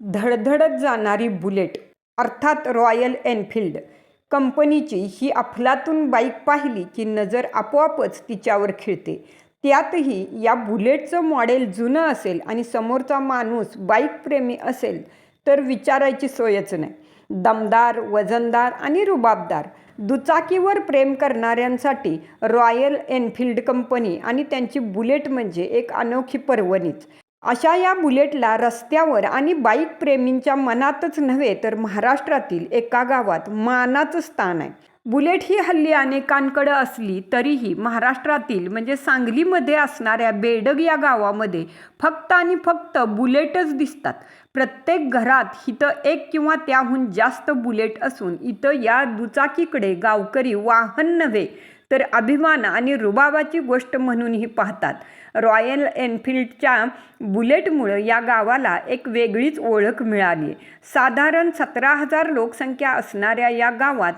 धडधडत जाणारी बुलेट अर्थात रॉयल एनफिल्ड कंपनीची ही अफलातून बाईक पाहिली की नजर आपोआपच तिच्यावर खिळते. त्यातही या बुलेटचं मॉडेल जुनं असेल आणि समोरचा माणूस बाईक प्रेमी असेल तर विचारायची सोयच नाही. दमदार वजनदार आणि रुबाबदार दुचाकीवर प्रेम करणाऱ्यांसाठी रॉयल एनफिल्ड कंपनी आणि त्यांची बुलेट म्हणजे एक अनोखी पर्वणीच. अशा या बुलेटला रस्त्यावर आणि बाईक प्रेमींच्या मनातच नव्हे तर महाराष्ट्रातील एका गावात मानाचं स्थान आहे. बुलेट ही हल्ली अनेकांकडं असली तरीही महाराष्ट्रातील म्हणजे सांगलीमध्ये असणाऱ्या बेडग या गावामध्ये फक्त आणि फक्त बुलेटच दिसतात. प्रत्येक घरात इथं एक किंवा त्याहून जास्त बुलेट असून इथं या दुचाकीकडे गावकरी वाहन नव्हे तर अभिमान आणि रुबाबाची गोष्ट म्हणूनही पाहतात. रॉयल एनफिल्डच्या बुलेटमुळं या गावाला एक वेगळीच ओळख मिळाली. साधारण सतरा हजार लोकसंख्या असणाऱ्या या गावात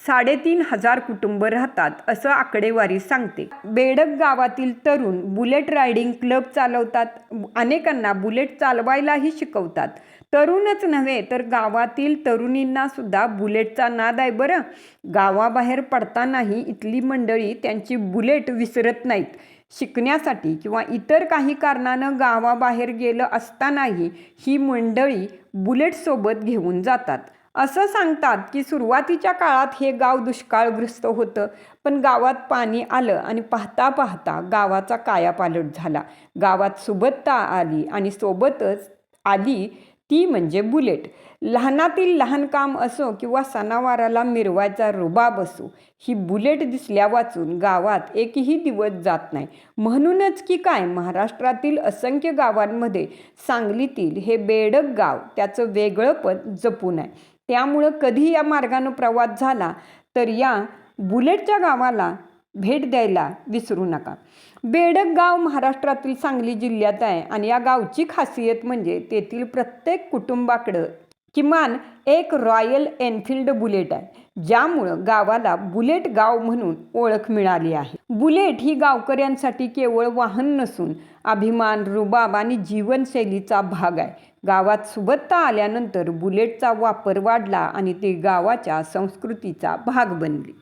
साडेतीन हजार कुटुंब राहतात असं आकडेवारी सांगते. बेडक गावातील तरुण बुलेट रायडिंग क्लब चालवतात अनेकांना बुलेट चालवायलाही शिकवतात. तरुणच नव्हे तर गावातील तरुणींना सुद्धा बुलेटचा नाद आहे बरं. गावाबाहेर पडतानाही इथली मंडळी त्यांची बुलेट विसरत नाहीत. शिकण्यासाठी किंवा इतर काही कारणानं गावाबाहेर गेलं असतानाही ही मंडळी बुलेटसोबत घेऊन जातात. असं सांगतात की सुरुवातीच्या काळात हे गाव दुष्काळग्रस्त होतं पण गावात पाणी आलं आणि पाहता पाहता गावाचा कायापालट झाला. गावात सुबत्ता आली आणि सोबतच आली ती म्हणजे बुलेट. लहानातील लहान काम असो किंवा सणावाराला मिरवायचा रुबाब असो ही बुलेट दिसल्या वाचून गावात एकही दिवस जात नाही. म्हणूनच की काय महाराष्ट्रातील असंख्य गावांमध्ये सांगलीतील हे बेडक गाव त्याचं वेगळं पण जपून आहे त्यामुळं कधी या मार्गानं प्रवास झाला तर या बुलेटच्या गावाला भेट द्यायला विसरू नका. बेडक गाव महाराष्ट्रातील सांगली जिल्ह्यात आहे आणि या गावची खासियत म्हणजे तेथील प्रत्येक कुटुंबाकडं किमान एक रॉयल एनफिल्ड बुलेट आहे ज्यामुळं गावाला बुलेट गाव म्हणून ओळख मिळाली आहे. बुलेट ही गावकऱ्यांसाठी केवळ वाहन नसून अभिमान रुबाब आणि जीवनशैलीचा भाग आहे. गावात सुबत्ता आल्यानंतर बुलेटचा वापर वाढला आणि ती गावाच्या संस्कृतीचा भाग बनली.